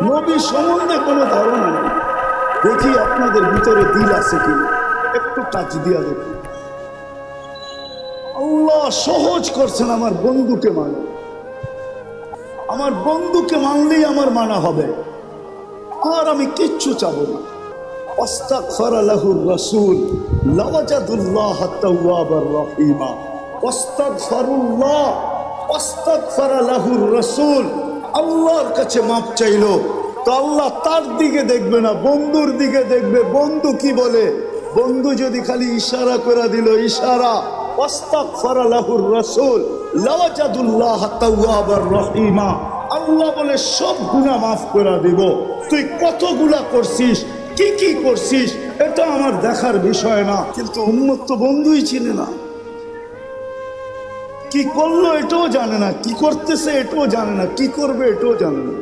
নবী সম্বন্ধে কোনো ধারণা নেই। দেখি আপনাদের ভিতরে দিল আছে কি একটু টাচ দিয়া দেখুন আল্লাহ সহজ করছেন আমার বন্ধুকে মান আমার বন্ধুকে মানলেই আমার মানা হবে। আর আমি কিচ্ছু চাব না। অস্তাক্ষর আল্লাহর কাছে মাপ চাইল। তো আল্লাহ তার দিকে দেখবে না, বন্ধুর দিকে দেখবে। বন্ধু কি বলে? বন্ধু যদি খালি ইশারা করে দিল, ইশারা আল্লাহ বলে, সব মাফ করে দিব। তুই কতগুলা করছিস? করছিস? এটা আমার দেখার বিষয় না। কিন্তু উন্মত্ত বন্ধুই চিনে না। কি করল এটাও জানে না, কি করতেছে এটাও জানে না, কি করবে এটাও জানে না।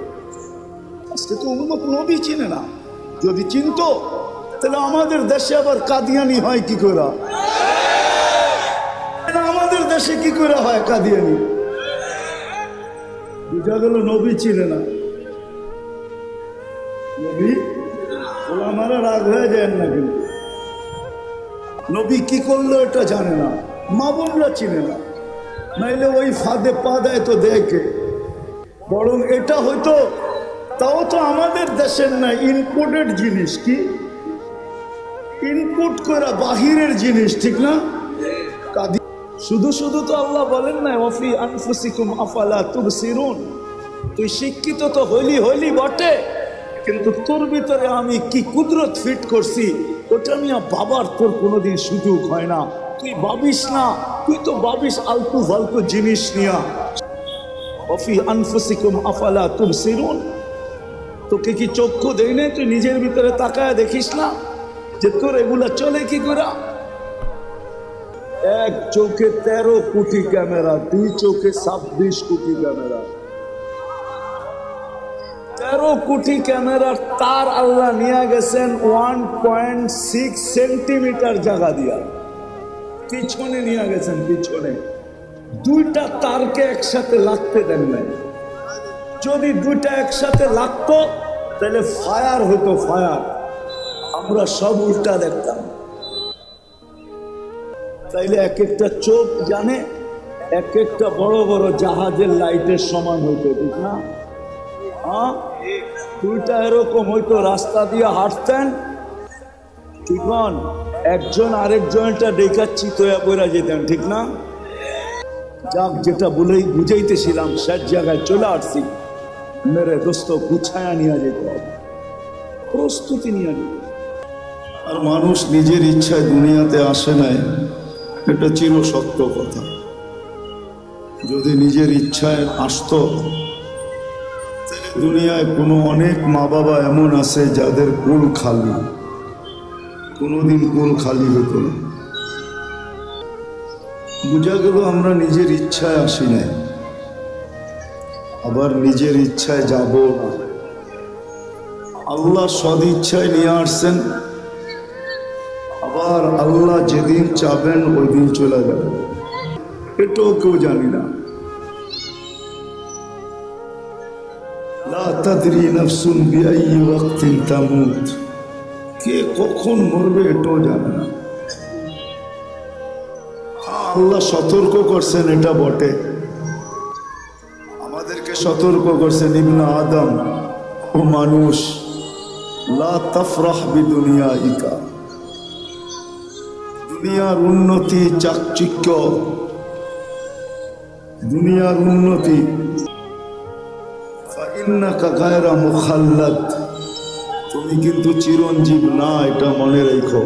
আজকে তো উন্মত নবী চিনে না। যদি চিনতো, তাহলে আমাদের দেশে আবার কাদিয়ানি হয় কি করে? আমাদের দেশে কি করে হয় কাদিয়ানি? বুঝা গেল নবী চিনে না। নবী আমার রাগ হয়ে যায় না কিন্তু। নবী কি করল এটা জানে না। মা বোনরা চিনে না। নাইলে ওই ফাঁদে পা দেয় তো দেখে। বরং এটা হয়তো তাও তো আমাদের দেশের না ইনপোর্টেড জিনিস কি? ইনপুট করে বাহিরের জিনিস, ঠিক না? শুধু শুধু তো আল্লাহ বলেন না ওফি আনফুসিকুম আফালা তুবসিরুন। তুই শিক্ষিত তো হইলি হইলি বটে, কিন্তু তোর ভিতরে আমি কি কুদরত ফিট করছি, ওটা নিয়ে বাবার তোর কোনোদিন সুযোগ হয় না। তুই ভাবিস না, তুই তো ভাবিস আলতু ফালতু জিনিস নিয়া। অফি আনফুসিকুম আফালা তুবসিরুন। তোকে কি চক্ষু দেয় না তুই নিজের ভিতরে তাকায় দেখিস না যে তোর এগুলা চলে কি করে? এক চোখে তেরো কোটি ক্যামেরা, দুই চোখে ছাব্বিশ কোটি ক্যামেরা। তেরো কোটি ক্যামেরার তার আল্লাহ নিয়ে গেছেন ওয়ান পয়েন্ট সিক্স সেন্টিমিটার জায়গা দিয়া। পিছনে নিয়ে গেছেন, পিছনে। দুইটা তারকে একসাথে লাগতে দেন নাই। যদি দুইটা একসাথে লাগতো, তাহলে ফায়ার হতো, ফায়ার। আমরা সব উল্টা দেখতাম। তাইলে এক একটা চোখ জানে এক একটা বড় বড় জাহাজের লাইটের সমান হইতো, ঠিক না? হ্যাঁ দুইটা এরকম হইতো, রাস্তা দিয়ে হাঁটতেন। ঠিক? একজন আরেকজনটা ডেকাচ্ছি তোয়া পড়া যেতেন ঠিক না? যাক, যেটা বলেই বুঝাইতেছিলাম সে জায়গায় চলে আসছি। মেরে দোস্ত, গুছায়া নিয়ে যেতে প্রস্তুতি নিয়ে যেতে আর মানুষ নিজের ইচ্ছায় দুনিয়াতে আসে নাই, এটা চির সত্য কথা। যদি নিজের ইচ্ছায় আসতো দুনিয়ায় কোনো অনেক মা বাবা এমন আছে যাদের কুল খালি। কোনোদিন কুল খালি হতো না। বোঝা গেল আমরা নিজের ইচ্ছায় আসি নাই। আবার নিজের ইচ্ছায় যাব। আল্লাহ সদ ইচ্ছায় নিয়ে আসছেন। আবার আল্লাহ যেদিন চাবেন ওই দিন চলে যাবে। এটাও কেউ জানি না। লা তাদরি নাফসুন বিআই ওয়াক্তিন তামুত। কে কখন মরবে এটাও জানে না। আল্লাহ সতর্ক করছেন, এটা বটে। আমাদেরকে সতর্ক করছেন ইবনা আদম, ও মানুষ, লা বিদুনিয়া ইকা দুনিয়ার উন্নতি চাকচিক্য। দুনিয়ার উন্নতি। গায়রা মুখাল্লাদ। তুমি কিন্তু চিরঞ্জীব না, এটা মনে রেখো।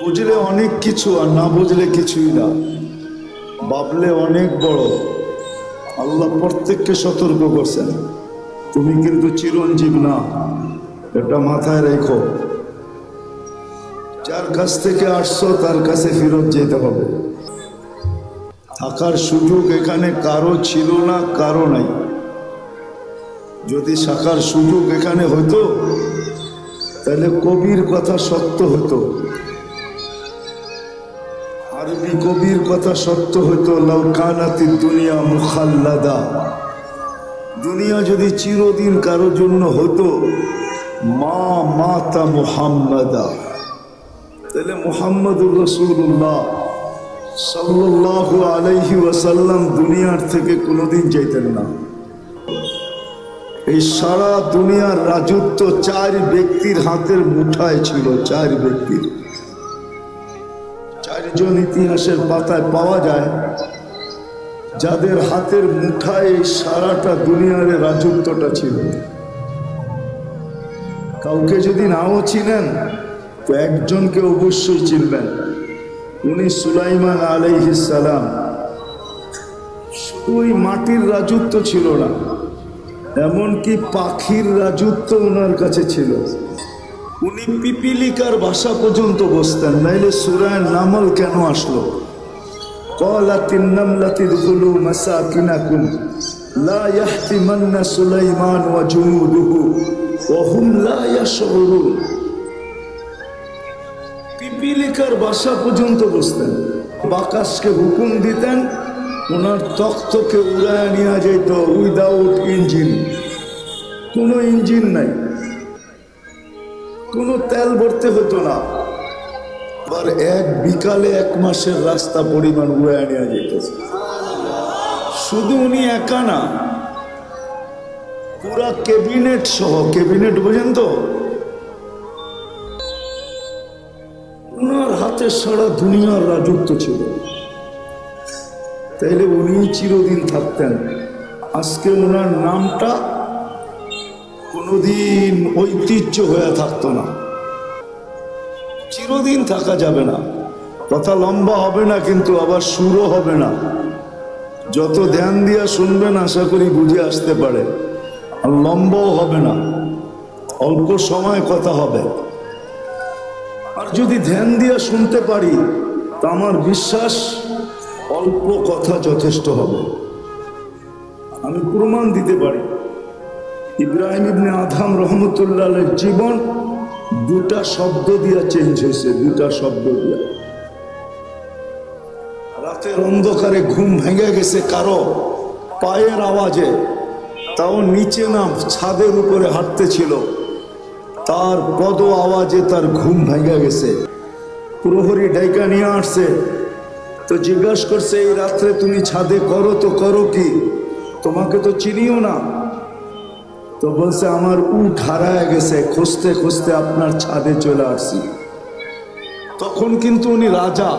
বুঝলে অনেক কিছু আর না বুঝলে কিছুই না। ভাবলে অনেক বড়। আল্লাহ প্রত্যেককে সতর্ক করছেন। তুমি কিন্তু চিরঞ্জীব না, এটা মাথায় রেখো। যার কাছ থেকে আসছো, তার কাছে ফেরত যেতে হবে। থাকার সুযোগ এখানে কারও ছিল না, কারও নাই। যদি থাকার সুযোগ এখানে হতো, তাহলে কবির কথা সত্য হতো। আরবি কবির কথা সত্য হতো, লাউ কানাতি দুনিয়া মুখাল্লাদা। দুনিয়া যদি চিরদিন কারোর জন্য হতো, মা মাতা মুহাম্মাদা। তাহলে মুহাম্মদুর রসুল্লাহ সাল্লাহ আলাইহি ওয়াসাল্লাম দুনিয়ার থেকে কোনোদিন যেতেন না। এই সারা দুনিয়ার রাজত্ব চার ব্যক্তির হাতের মুঠায় ছিল, চার ব্যক্তির। চারজন ইতিহাসের পাতায় পাওয়া যায়, যাদের হাতের মুঠায় এই সারাটা দুনিয়ার রাজত্বটা ছিল। কাউকে যদি নাও চিনেন, তো একজনকে অবশ্যই চিনবেন। উনি সুলাইমান আলাইহিস সালাম। শুধু ওই মাটির রাজত্ব ছিল না এমনকি পাখির রাজত্ব ওনার কাছে ছিল। উনি পিপিলিকার বাসা পর্যন্ত বসতেন, নাইলে সুরায় নামল কেন আসলো? কলাতিন নামলাতির গুলু মাসা কিনাকুম লা ইয়াহতিমান্না সুলাইমান ওয়া জুনুদুহু, ওয়া হুম লা ইয়াশউরুন। পিপিলিকার বাসা পর্যন্ত বসতেন বাকাশকে হুকুম দিতেন ওনার তক্তকে উড়ায় নেওয়া যেত উইদাউট ইঞ্জিন কোনো ইঞ্জিন নাই। কোনো তেল ভরতে হতো না। আবার এক বিকালে এক মাসের রাস্তা পরিমাণ উড়ায় নেওয়া যেতেছে শুধু উনি একা না, পুরা ক্যাবিনেট সহ, ক্যাবিনেট বোঝেন তো? ওনার হাতে সারা দুনিয়ার রাজত্ব ছিল। তাইলে উনি চিরদিন থাকতেন। আজকে ওনার নামটা কোনোদিন ঐতিহ্য হয়ে থাকতো না। চিরদিন থাকা যাবে না। কথা লম্বা হবে না, কিন্তু আবার সুরও হবে না। যত ধ্যান দিয়া শুনবেন, আশা করি বুঝে আসতে পারে। আর লম্বাও হবে না। অল্প সময় কথা হবে। আর যদি ধ্যান দিয়া শুনতে পারি, তা আমার বিশ্বাস অল্প কথা যথেষ্ট হবে। আমি প্রমাণ দিতে পারি। ইব্রাহিম ইবনে আধাম রহমতুল্লাহের জীবন দুটা শব্দ দিয়া চেঞ্জ হয়েছে, দুটা শব্দ দিয়া। রাতের অন্ধকারে ঘুম ভেঙে গেছে কারও পায়ের আওয়াজে, তাও নিচে না ছাদের উপরে হাঁটতেছিল তার পদ আওয়াজে তার ঘুম ভেঙে গেছে। প্রহরী ডাইকা নিয়ে আসছে তো জিজ্ঞাসা করছে, এই রাত্রে তুমি ছাদে করো তো করো কি? তোমাকে তো চিনিও না। তো বলছে, আমার উঠ হারায় গেছে খুঁজতে খুঁজতে আপনার ছাদে চলে আসছি। তখন কিন্তু উনি রাজা,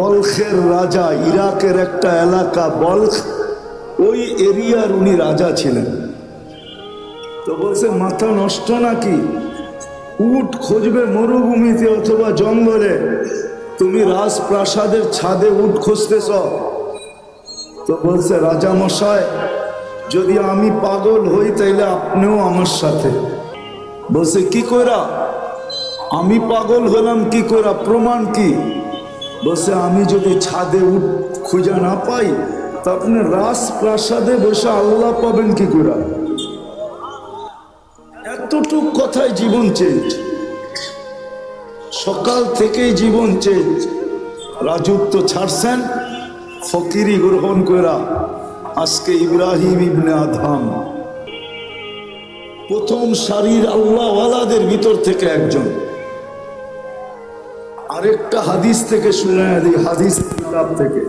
বলখের রাজা, ইরাকের একটা এলাকা, বলখ, ওই এরিয়ার উনি রাজা ছিলেন। তো বলছে, মাথা নষ্ট নাকি? উট খুঁজবে মরুভূমিতে অথবা জঙ্গলে। তুমি রাজপ্রাসাদের ছাদে উট খুঁজতেছ। তো বলছে, রাজা মশাই, যদি আমি পাগল হই, তাইলে আপনিও আমার সাথে। বলছে, কি করা আমি পাগল হলাম কি করা প্রমাণ কি? বলছে, আমি যদি ছাদে উঠ খুঁজে না পাই, তা আপনি রাজপ্রাসাদে বসে আল্লাহ পাবেন কি করে এতটুক কথায় জীবন চেঞ্জ সকাল থেকেই জীবন চেঞ্জ রাজত্ব ছাড়ছেন, ফকিরি গ্রহণ করা আজকে ইব্রাহিম ইবনে আধাম প্রথম সারির আল্লাহওয়ালাদের ভিতর থেকে একজন। আরেকটা হাদিস থেকে শুনে দিই হাদিস কিতাব থেকে।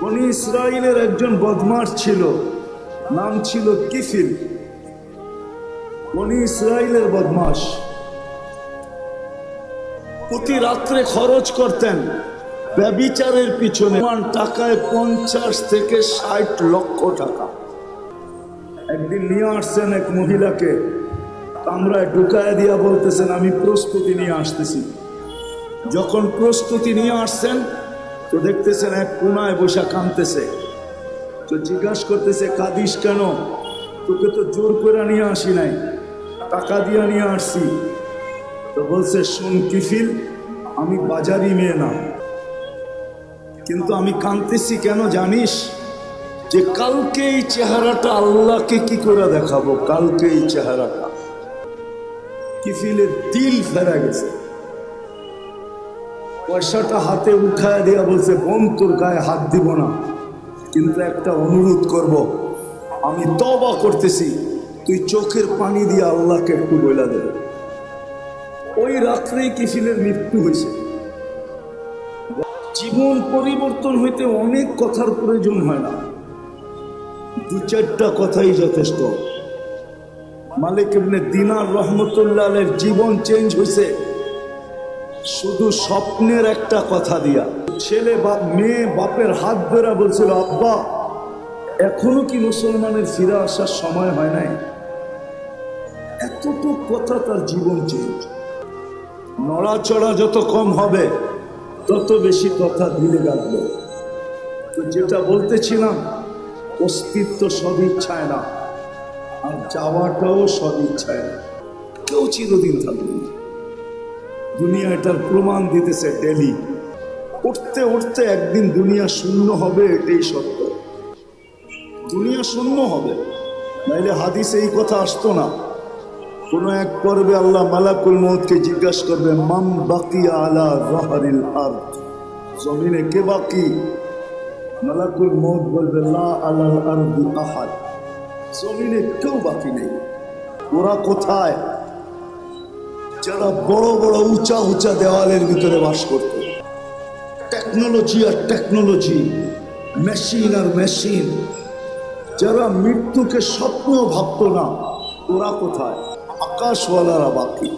বনি ইসরায়েলের একজন বদমাস ছিল, নাম ছিল কিফিল। বনি ইসরায়েলের বদমাস প্রতি রাত্রে খরচ করতেন। ব্যবিচারের পিছনে টাকায় পঞ্চাশ থেকে ষাট লক্ষ টাকা। একদিন নিয়ে আসছেন এক মহিলাকে। কামরায় ঢুকায় দিয়া বলতেছেন, আমি প্রস্তুতি নিয়ে আসতেছি। যখন প্রস্তুতি নিয়ে আসছেন, তো দেখতেছেন এক কোনায় বসা কাঁদতেছে। তো জিজ্ঞাসা করতেছে, কাঁদিস কেন? তোকে তো জোর করে নিয়ে আসি নাই। টাকা দিয়া নিয়ে আসছি। তো বলছে, শুন কিফিল, আমি বাজারি মেয়ে না। কিন্তু আমি কাঁদতেছি কেন জানিস? যে কালকে এই চেহারাটা আল্লাহকে কি করে দেখাবো? কালকে এই চেহারাটা। কিফিলের দিল ফেরা গেছে। পয়সাটা হাতে উঠায় দিয়া বলছে, বোন, তোর গায়ে হাত দিব না। কিন্তু একটা অনুরোধ করব। আমি তবা করতেছি। তুই চোখের পানি দিয়ে আল্লাহকে একটু বইলা দে। ওই রাত্রেই কিফিলের মৃত্যু হয়েছে। জীবন পরিবর্তন হইতে অনেক কথার প্রয়োজন হয় না। দু চারটা কথাই যথেষ্ট। মালিক এমনি দিনার রহমতুল্লাহ আলের জীবন চেঞ্জ হয়েছে শুধু স্বপ্নের একটা কথা দিয়া। ছেলে বাপ, মেয়ে বাপের হাত ধরা বলছিল, আব্বা, এখনও কি মুসলমানের ফিরে আসার সময় হয় নাই? এতটুকু কথা তার জীবন চেঞ্জ। নড়াচড়া যত কম হবে, তত বেশি কথা দিলে রাখবে। তো যেটা বলতেছিলাম, অস্তিত্ব সদিচ্ছায় না, আর যাওয়াটাও সদিচ্ছায় না। কেউ চিরদিন থাকবে দুনিয়া এটার প্রমাণ দিতেছে ডেলি। উঠতে উঠতে একদিন দুনিয়া শূন্য হবে, এটাই সত্য। দুনিয়া শূন্য হবে, নাইলে হাদিসে এই কথা আসতো না। কোনো এক পর্বে আল্লাহ মালাকুল মৌতকে জিজ্ঞাসা করবে মাম বাকি আলা রহারিল আর্থ জমিনে কে বাকি? মালাকুল মৌত বলবে, লা আলাল আরদি আহাদ। জমিনে কেউ বাকি নেই। ওরা কোথায়? যারা বড় বড় উঁচা উঁচা দেওয়ালের ভিতরে বাস করত। টেকনোলজি আর টেকনোলজি, মেশিন আর মেশিন। যারা মৃত্যুকে স্বপ্ন ভাবত না, ওরা কোথায়? আকাশওয়ালারা বাকি।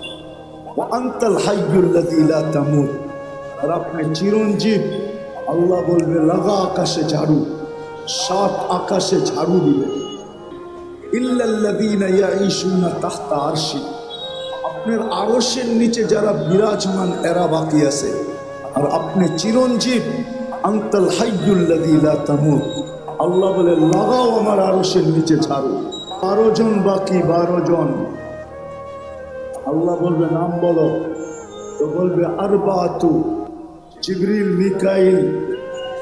আন্তাল হাইয়ুল্লাযী লা আর আপনি চিরঞ্জীব, আল্লাহ বলবে, লাগা আকাশে ঝাড়ু, সাত আকাশে ঝাড়ু দিবে। ইল্লাল্লাযীনা ইয়াঈশুনা তাহতা আরশি। আপনার আরশের নিচে যারা বিরাজমান, এরা বাকি আছে। আর আপনি চিরঞ্জীব, আন্তাল হাইয়ুল্লাযী লা তামুত। আল্লাহ বলে, লাগাও আমার আরশের নিচে ঝাড়ু। বারো জন বাকি, বারো জন। আল্লাহ বলবে, নাম বলো। তো বলবে, আরবাতু জিবরিল, মিকাইল,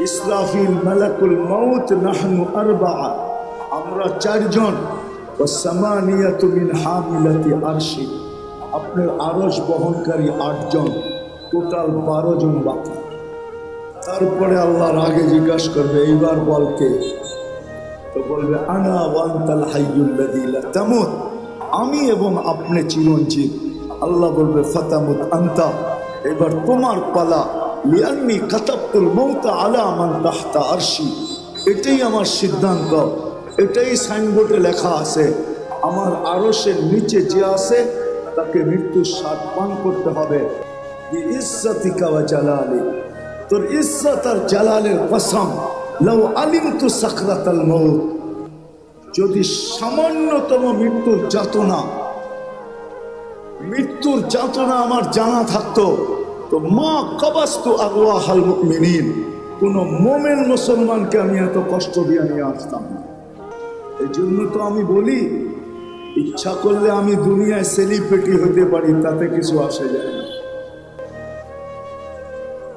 ইসরাফিল, মালাকুল মাউত, নাহনু আরবা। আমরা চারজন। মিন হামিলাতি আরশি। আপনার আরশ বহনকারী আটজন। টোটাল বারো জন বাকি। তারপরে আল্লাহর আগে জিজ্ঞাসা করবে, এইবার বলকে তো বলবে, আনা ওয়ান্তাল হাইয়ুল্লাযী লা তামুত। আমি এবং আপনি চিরঞ্জীব। আল্লাহ বলবে, ফাতামুত আন্তা। এবার তোমার পালা। লিয়ান্নি কাতাবতুল মৌতা আলা মান তাহতা আরশি। এটাই আমার সিদ্ধান্ত। এটাই সাইনবোর্ডে লেখা আছে। আমার আরশের নিচে যে আছে, তাকে মৃত্যুর স্বাদ পান করতে হবে। ইজ্জতিকা ওয়া জালালি। তোর ইজ্জত আর জালালের কসম। লাউ আলিমতু সাকরাতাল মউত। যদি সামান্যতম মৃত্যুর যাতনা মৃত্যুর যাতনা আমার জানা থাকতো, তো মা কবাস্তু আগুয়া হাল মুমিনিন, কোন মোমেন মুসলমানকে আমি এত কষ্ট দিয়ে নিয়ে আসতাম না। এই জন্য তো আমি বলি, ইচ্ছা করলে আমি দুনিয়ায় সেলিব্রিটি হতে পারি, তাতে কিছু আসে যায় না।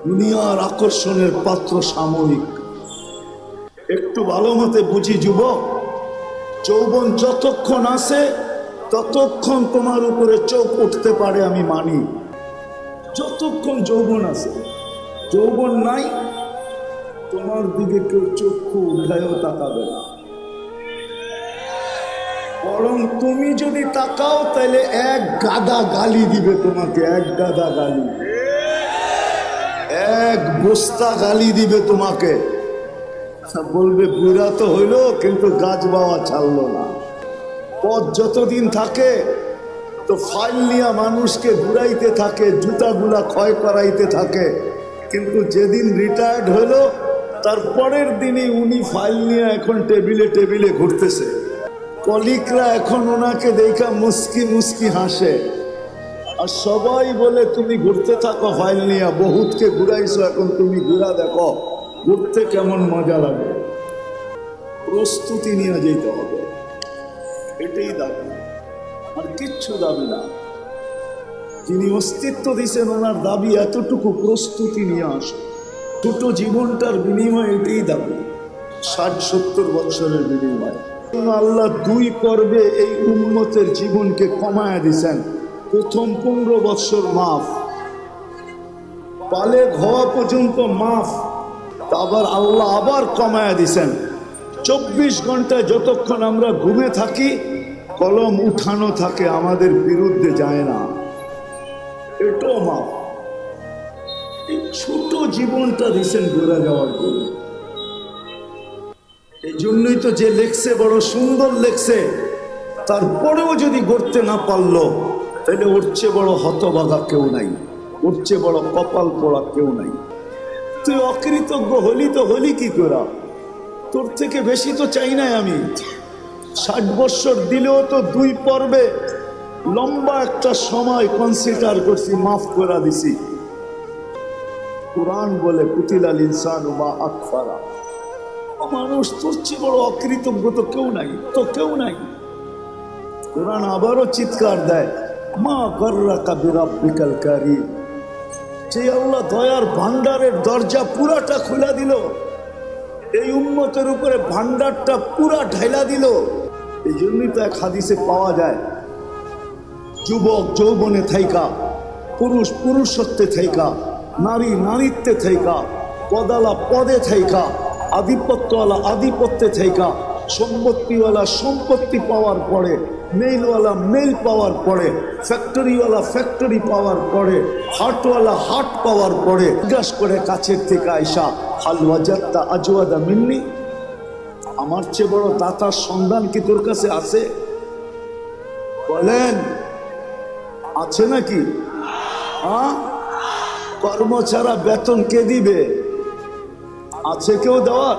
দুনিয়ার আকর্ষণের পাত্র সাময়িক। একটু ভালো মতে বুঝি, যুবক যৌবন যতক্ষণ আসে ততক্ষণ তোমার উপরে চোখ উঠতে পারে, আমি মানি। যতক্ষণ যৌবন আছে, যৌবন নাই, তোমার দিকে কেউ চক্ষু উঠায়ও তাকাবে না। বরং তুমি যদি তাকাও তাহলে এক গাদা গালি দিবে তোমাকে, এক গাদা গালি। এক বস্তা গালি দিবে তোমাকে। বলবে, বুড়া তো হইল, কিন্তু গাছ বাওয়া ছাড়লো না। পথ যতদিন থাকে, তো ফাইল নিয়ে মানুষকে ঘুরাইতে থাকে, জুতাগুলা ক্ষয় করাইতে থাকে। কিন্তু যেদিন রিটায়ার্ড হলো তার পরের দিনই উনি ফাইল নিয়ে এখন টেবিলে টেবিলে ঘুরতেছে। কলিকরা এখন ওনাকে দেখা মুস্কি মুস্কি হাসে। আর সবাই বলে, তুমি ঘুরতে থাকো, ফাইল নিয়ে। বহুতকে ঘুরাইছো, এখন তুমি ঘুরা দেখো। ঘুরতে কেমন মজা লাগে? প্রস্তুতি নিয়ে যেতে হবে। এটাই দাবি। আর কিচ্ছু দাবি না। যিনি অস্তিত্ব দিয়েছেন ওনার দাবি এতটুকু প্রস্তুতি নিয়ে আসো। ছোট জীবনটার বিনিময় এটাই দাবি। ষাট, সত্তর বৎসরের বিনিময়। আল্লাহ দুই পর্বে এই উন্মতের জীবনকে কমায় দিছেন। প্রথম পনেরো বৎসর মাফ। পালে হওয়া পর্যন্ত মাফ। আবার আল্লাহ আবার কমায় দিছেন। চব্বিশ ঘন্টায় যতক্ষণ আমরা ঘুমে থাকি, কলম উঠানো থাকে, আমাদের বিরুদ্ধে যায় না। এটাও মাপ এই ছোট জীবনটা দিছেন ঘুরে যাওয়ার জন্য। এই জন্যই তো যে লেখছে, বড় সুন্দর লেখছে, তারপরেও যদি গড়তে না পারল, তাহলে ওর চেয়ে বড় হতবাগা কেউ নাই। ওর চেয়ে বড় কপাল পড়া কেউ নাই। তুই অকৃতজ্ঞ হলি তো হলি কি করা? তোর থেকে বেশি তো চাই নাই আমি। ষাট বৎসর দিলেও তো দুই পর্বে লম্বা একটা সময় কনসিডার করছি, মাফ করে দিছি। কোরআন বলে পুতিলাল ইনসান বা আকফারা। মানুষ, তোর চেয়ে বড় অকৃতজ্ঞ তো কেউ নাই, তো কেউ নাই। কোরআন আবারও চিৎকার দেয়, মা গর্রা কাবিরাব বিকাল যে আল্লাহ দয়ার ভান্ডারের দরজা পুরাটা খুলে দিল, এই উন্মতের উপরে ভান্ডারটা পুরা ঢাইলা দিল এই জন্যই তো এক হাদিসে পাওয়া যায়, যুবক যৌবনে থাইকা, পুরুষ পুরুষত্বে থাইকা, নারী নারীত্বে থাইকা, পদালা পদে থাইকা, আধিপত্যওয়ালা আধিপত্যে থাইকা, সম্পত্তিওয়ালা সম্পত্তি পাওয়ার পরে মেইলওয়ালা মেইল পাওয়ার পরে, ফ্যাক্টরিওয়ালা ফ্যাক্টরি পাওয়ার পরে, হাটওয়ালা হাট পাওয়ার পরে, জিজ্ঞাস করে কাছের থেকে আইসা হালওয়া যাত্তা আজওয়াদা মিন্নি, আমার চেয়ে বড় দাতার সন্ধান কি তোর কাছে আছে? বলেন, আছে নাকি? হ্যাঁ? কর্ম ছাড়া বেতন কে দিবে? আছে কেউ দেওয়া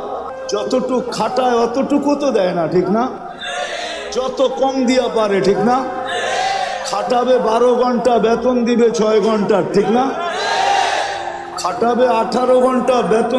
যতটুক খাটায় অতটুকু তো দেয় না, ঠিক না? যত কম দিয়া পারে, ঠিক না? খাটাবে বারো ঘণ্টা, বেতন দিবে ছয় ঘণ্টার ঠিক না? খাটাবে আঠারো ঘণ্টা, বেতন